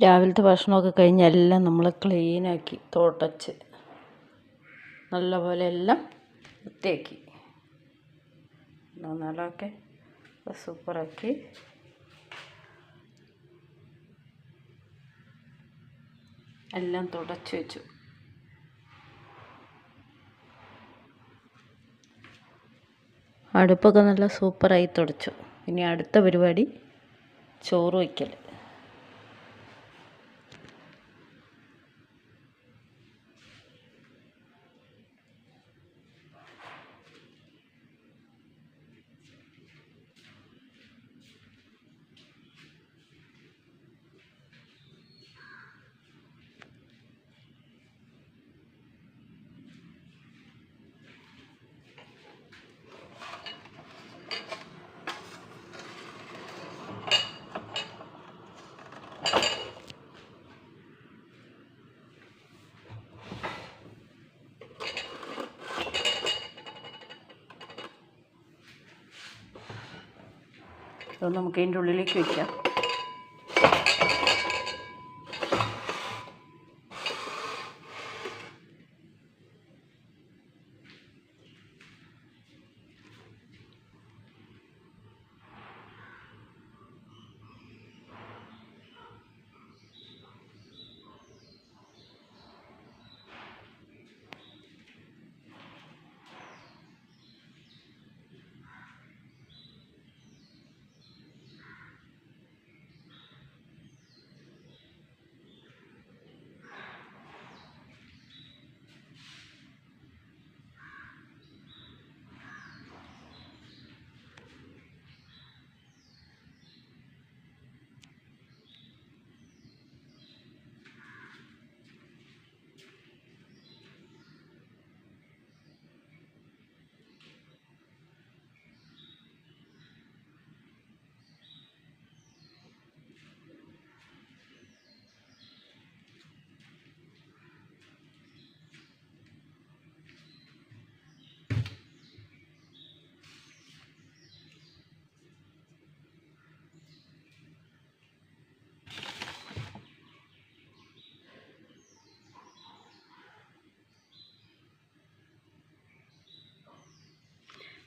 രാവിലത്തെ ഭക്ഷണമൊക്കെ കഴിഞ്ഞ് എല്ലാം നമ്മൾ ക്ലീനാക്കി തുടച്ച്. നല്ലപോലെ എല്ലാം വൃത്തിയാക്കി. നല്ലതൊക്കെ സൂപ്പറാക്കി എല്ലാം തുടച്ച് വെച്ചു. അടുപ്പൊക്കെ നല്ല സൂപ്പറായി തുടച്ചു. ഇനി അടുത്ത പരിപാടി ചോറ് വയ്ക്കൽ അത് നമുക്ക് അതിന്റെ ഉള്ളിലേക്ക് വയ്ക്കാം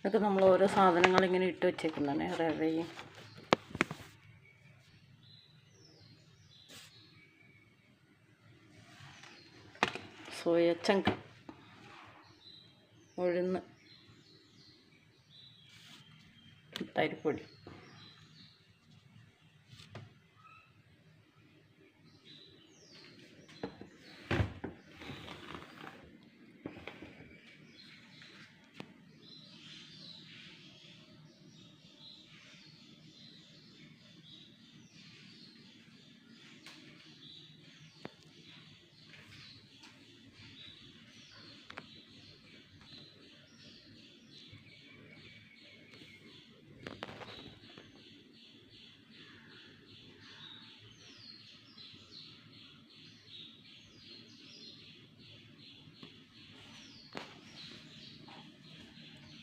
ഇതൊക്കെ നമ്മൾ ഓരോ സാധനങ്ങൾ ഇങ്ങനെ ഇട്ട് വെച്ചേക്കുന്നതാണ്. റവയും സോയച്ചങ്ക ഉഴുന്ന്. തരിപ്പൊടി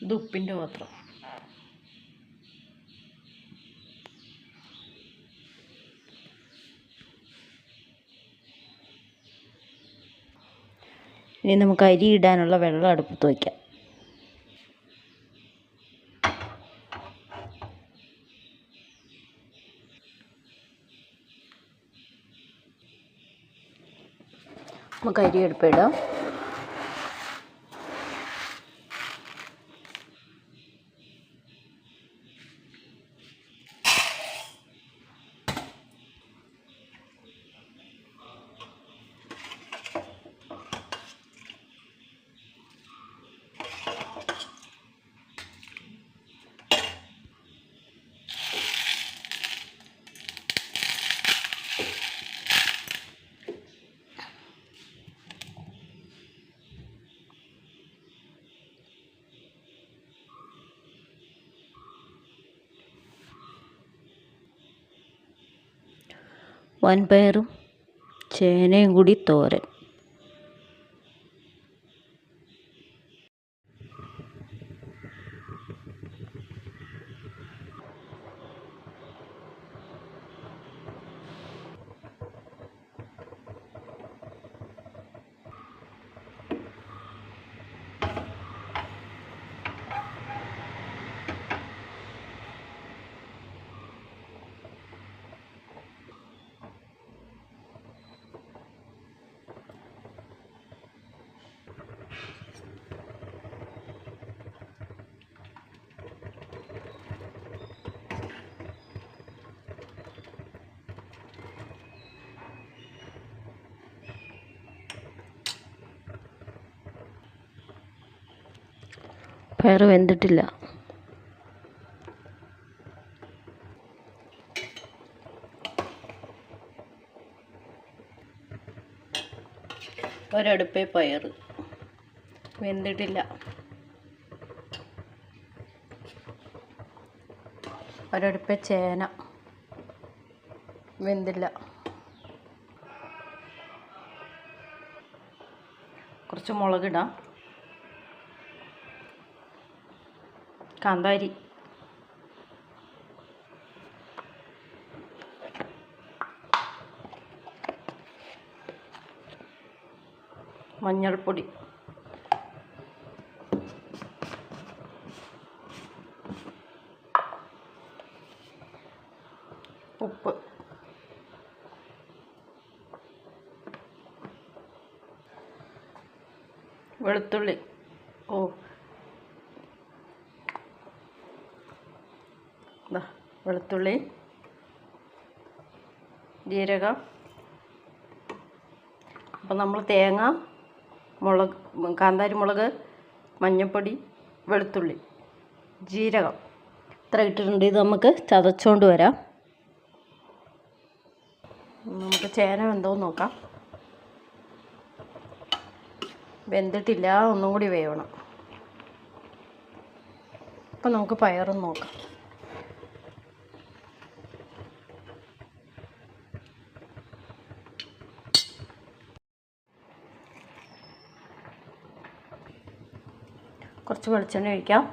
ഇത് ഉപ്പിന്റെ പാത്രം ഇനി നമുക്ക് അരി ഇടാനുള്ള വെള്ളം അടുപ്പത്ത് വയ്ക്കാം. നമുക്ക് അരി അടുപ്പിടാം. വൻപയറും ചേനയും കൂടി തോരൻ. പയർ വെന്തിട്ടില്ല. ഒരടുപ്പേ പയർ വെന്തിട്ടില്ല. ഒരടുപ്പേ ചേന. വെന്തില്ല. കുറച്ച് മുളകിടാം. കാന്താരി. മഞ്ഞൾപ്പൊടി. ഉപ്പ്. വെളുത്തുള്ളി. വെളുത്തുള്ളി ജീരകം. അപ്പം നമ്മൾ തേങ്ങ മുളക് കാന്താരി മുളക് മഞ്ഞൾപ്പൊടി വെളുത്തുള്ളി ജീരകം. ഇത്ര ഇട്ടിട്ടുണ്ട്. ഇത് നമുക്ക് ചതച്ചുകൊണ്ട് വരാം. നമുക്ക് ചേന എന്തോ നോക്കാം. വെന്തിട്ടില്ല. ഒന്നും കൂടി വേവണം. അപ്പം നമുക്ക് പയറും നോക്കാം. കുറച്ച് വെളിച്ചെണ്ണ ഒഴിക്കാം.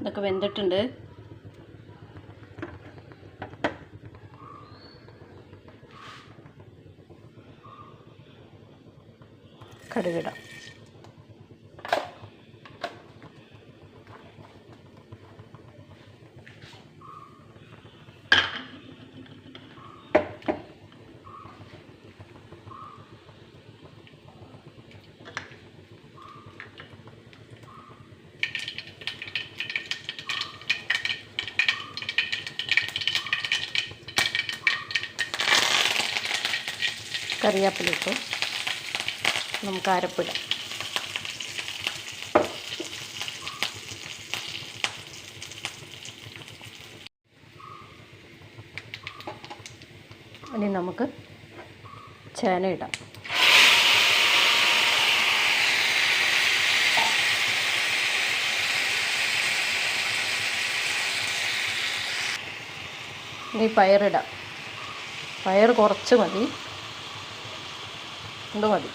ഇതൊക്കെ വെന്തിട്ടുണ്ട്. കടുകിടാം. കറിവേപ്പില ഇട്ടു നമുക്ക് അരപ്പിടാം. ഇനി നമുക്ക് ചേന ഇടാം. ഇനി പയറിടാം. പയർ കുറച്ച് മതി. ഇത് മതി.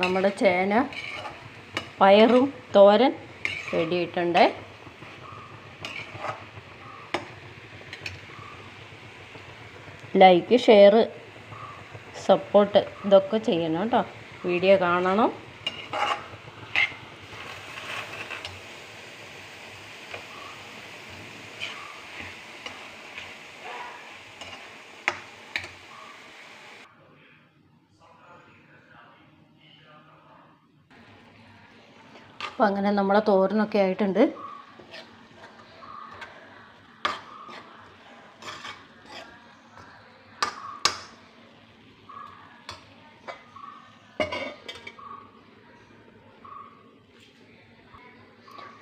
നമ്മുടെ ചേന പയറും തോരൻ റെഡിയിട്ടുണ്ട് ലൈക്ക് ഷെയർ സപ്പോർട്ട് ഇതൊക്കെ ചെയ്യണം കേട്ടോ. വീഡിയോ കാണണം. അപ്പോൾ അങ്ങനെ നമ്മളെ തോരനൊക്കെ ആയിട്ടുണ്ട്.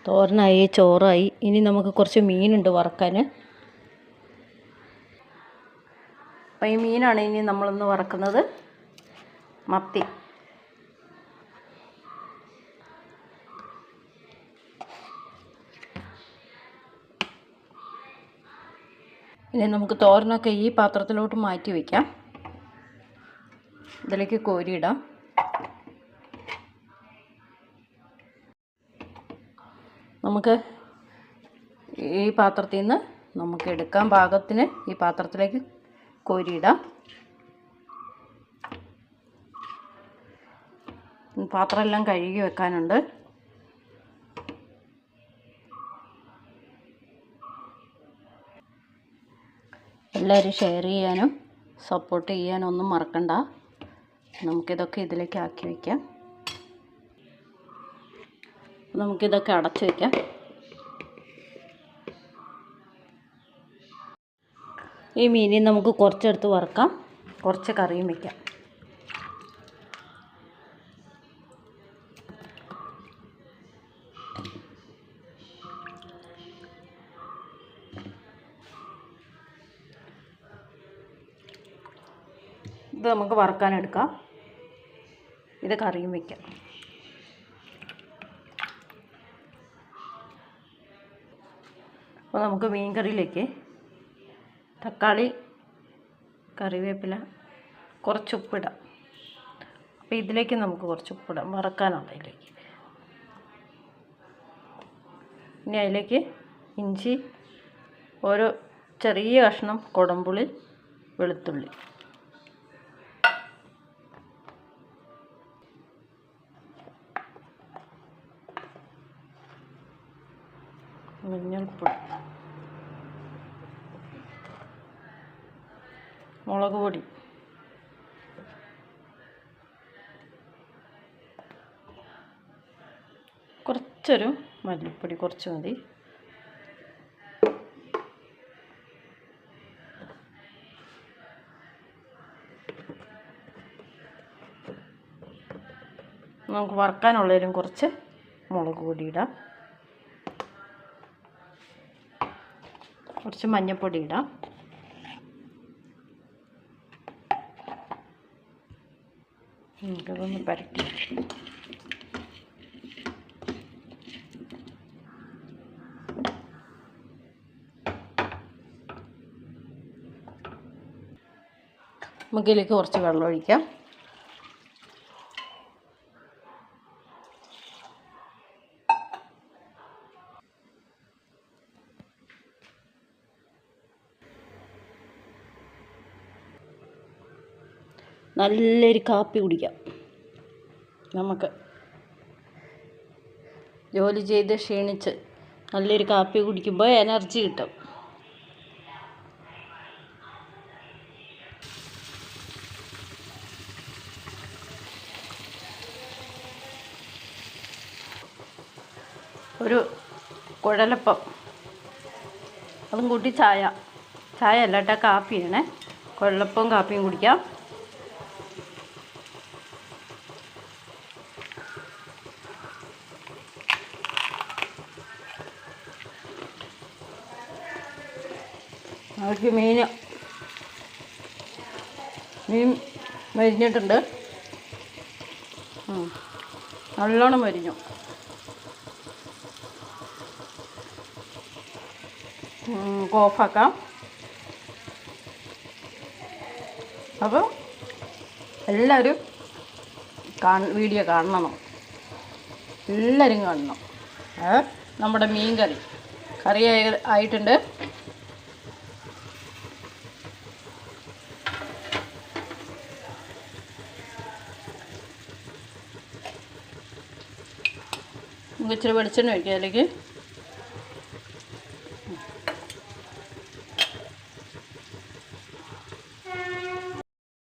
തോരനായി ചോറായി. ഇനി നമുക്ക് കുറച്ച് മീനുണ്ട് വറക്കാൻ. അപ്പോൾ ഈ മീനാണ് ഇനി നമ്മളൊന്ന് വറക്കുന്നത്. മത്തി. ഇനി നമുക്ക് തോരനൊക്കെ ഈ പാത്രത്തിലോട്ട് മാറ്റി വയ്ക്കാം ഇതിലേക്ക് കോരിയിടാം. നമുക്ക് ഈ പാത്രത്തിൽ നിന്ന് നമുക്ക് എടുക്കാൻ പാകത്തിന്. ഈ പാത്രത്തിലേക്ക് കോരിയിടാം. പാത്രമെല്ലാം കഴുകി വെക്കാനുണ്ട്. എല്ലാവരും ഷെയർ ചെയ്യാനും സപ്പോർട്ട് ചെയ്യാനും ഒന്നും മറക്കണ്ട. നമുക്കിതൊക്കെ ഇതിലേക്ക് ആക്കി വയ്ക്കാം നമുക്കിതൊക്കെ അടച്ചു വയ്ക്കാം ഈ മീനിൽ നമുക്ക് കുറച്ചെടുത്ത് വറുക്കാം. കുറച്ച് കറിയും വയ്ക്കാം നമുക്ക് വറുക്കാൻ എടുക്കാം. ഇത് കറിയും വയ്ക്കാം അപ്പോൾ നമുക്ക് മീൻ കറിയിലേക്ക് തക്കാളി കറിവേപ്പില കുറച്ച് ഉപ്പിടാം. അപ്പോൾ ഇതിലേക്ക് നമുക്ക് കുറച്ച് ഉപ്പിടാം. വറക്കാനുള്ള ഇതിലേക്ക് ഇനി അതിലേക്ക് ഇഞ്ചി ഓരോ ചെറിയ കഷ്ണം കൊടമ്പുളി വെളുത്തുള്ളി. മഞ്ഞൾപ്പൊടി മുളക് പൊടി. കുറച്ചൊരു മല്ലിപ്പൊടി കുറച്ച് മതി. നമുക്ക് വറക്കാനുള്ളതിലും കുറച്ച് മുളക് പൊടി ഇടാം. കുറച്ച് മഞ്ഞൾപ്പൊടി ഇടാം. നമുക്കതൊന്ന് പരട്ടി. നമുക്കിതിലേക്ക് കുറച്ച് വെള്ളം ഒഴിക്കാം. നല്ലൊരു കാപ്പി കുടിക്കാം. നമുക്ക് ജോലി ചെയ്ത് ക്ഷീണിച്ച് നല്ലൊരു കാപ്പി കുടിക്കുമ്പോൾ എനർജി കിട്ടും. ഒരു കുഴലപ്പം. അതും കൂട്ടി ചായ. ചായ അല്ല കേട്ടോ കാപ്പിയാണ്. കുഴലപ്പവും കാപ്പിയും കുടിക്കാം. അവർക്ക് മീൻ മീൻ മരിഞ്ഞിട്ടുണ്ട്. നല്ലോണം മരിഞ്ഞു. ഓഫാക്കാം. അപ്പോൾ എല്ലാവരും കാണ വീഡിയോ കാണണം. എല്ലാവരും കാണണം. നമ്മുടെ മീൻ കറി. കറി ആയി- ആയിട്ടുണ്ട്. ഇച്ചിരി വെളിച്ചെണ്ണ ഒഴിക്കാം അതിലേക്ക്